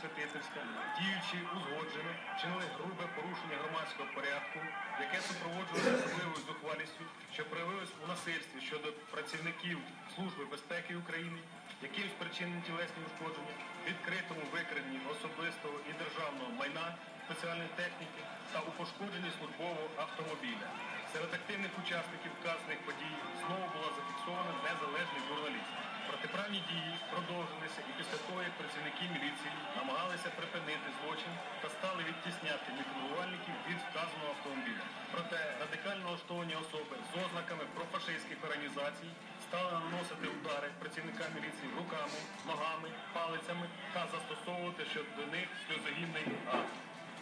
Святительська, діючи узгоджено, вчинили грубе порушення громадського порядку, яке супроводжувалося особливою зухвалістю, що проявилось у насильстві щодо працівників Служби безпеки України, яким спричинені тілесні ушкодження, відкритому викраденні особистого і державного майна спеціальної техніки та у пошкодженні службового автомобіля. Серед активних учасників вказаних подій Протиправні дії продовжилися і після того, як працівники міліції намагалися припинити злочин та стали відтісняти мітингувальників від вказаного автомобіля. Проте радикально налаштовані особи з ознаками профашистських організацій стали наносити удари працівникам міліції руками, ногами, палицями та застосовувати щодо них сльозогінний акт.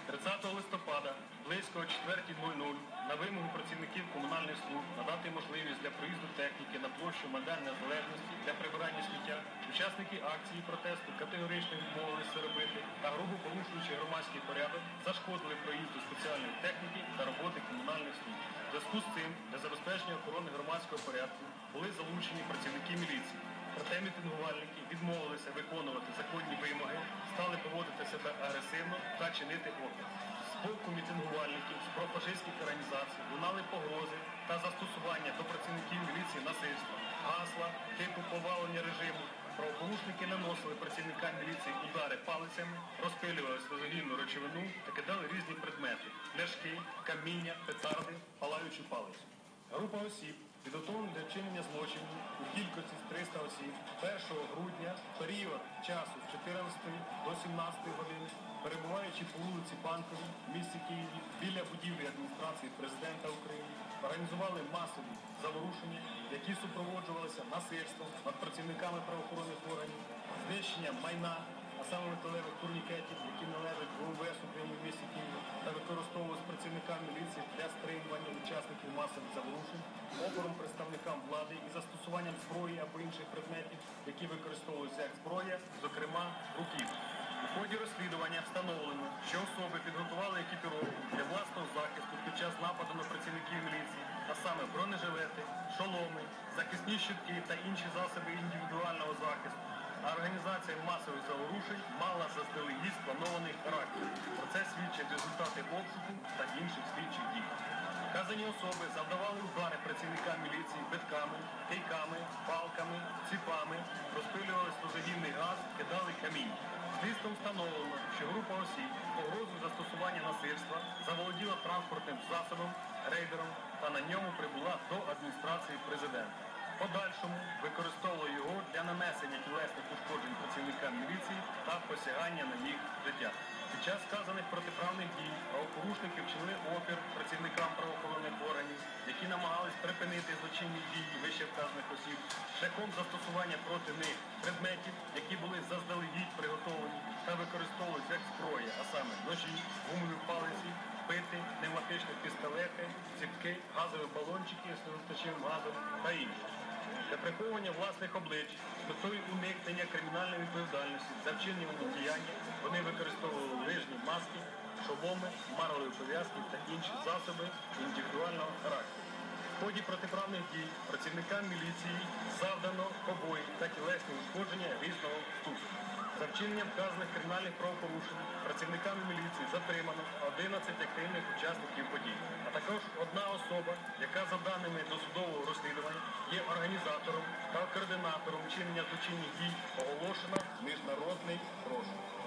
30 листопада близько о 4.00 на вимогу працівників комунальних служб надати можливість для проїзду техніки на площу Майдан Незалежності для прибирання сміття. Учасники акції протесту категорично відмовилися це робити та грубо порушуючи громадський порядок, зашкодили проїзду спеціальної техніки та роботи комунальних служб. В зв'язку з цим для забезпечення охорони громадського порядку були залучені працівники міліції. Проте мітингувальники відмовилися виконувати законні вимоги, стали поводити себе агресивно та чинити опір. З боку мітингувальників з профашистських організацій лунали погрози та застосування до працівників міліції насильства, гасла, типу повалення режиму. Правопорушники наносили працівникам міліції удари палицями, розпилювали сльозогінну речовину та кидали різні предмети пляшки, каміння, петарди, палаючу палицю. Група осіб, підготовлена з 300 осіб 1 грудня, період часу з 14 до 17 години, перебуваючи по вулиці Банковій в місті Києві біля будівлі адміністрації президента України, організували масові заворушення, які супроводжувалися насильством над працівниками правоохоронних органів, знищенням майна, а саме металевих турнікетів, які належать ВМВС України в місті Києві та використовувалися працівниками міліції для стримування учасників масових заворушень, опором представникам влади і застосуванням зброї або інших предметів, які використовуються як зброя, зокрема руків. У ході розслідування встановлено, що особи підготували екіпіровку для власного захисту під час нападу на працівників міліції, а саме бронежилети, шоломи, захисні щитки та інші засоби індивідуального захисту. А організація масових заворушень мала заздалегідь спланований характер. Про це свідчать результати обшуку та інших слідчих дій. Вказані особи завдавали удари працівникам міліції битками, кийками, палками, ціпами, розпилювали сльозогінний газ, кидали камінь. Слідством встановлено, що група осіб погрозою застосування насильства заволоділа транспортним засобом, рейдером та на ньому прибула до адміністрації президента. Подальшому використовували його для нанесення тілесних ушкоджень працівникам міліції та посягання на їх життя. Під час сказаних протиправних вище вказаних осіб, шляхом застосування проти них предметів, які були заздалегідь приготовлені та використовувалися як зброя, а саме ножі, гумові палиці, пити, пневматичні пістолети, ціпки, газові балончики з сльозоточивим газом та інше. Для приховування власних облич з метою уникнення кримінальної відповідальності за вчинення діяння вони використовували лижні маски, шоломи, марлеві пов'язки та інші засоби індивідуального характеру. В ході протиправних дій працівникам міліції завдано побої та тілесні ушкодження різного ступеня. За вчиненням вказаних кримінальних правопорушень працівниками міліції затримано 11 активних учасників подій, а також одна особа, яка за даними досудового розслідування є організатором та координатором вчинення злочинних дій, оголошена міжнародний розшук.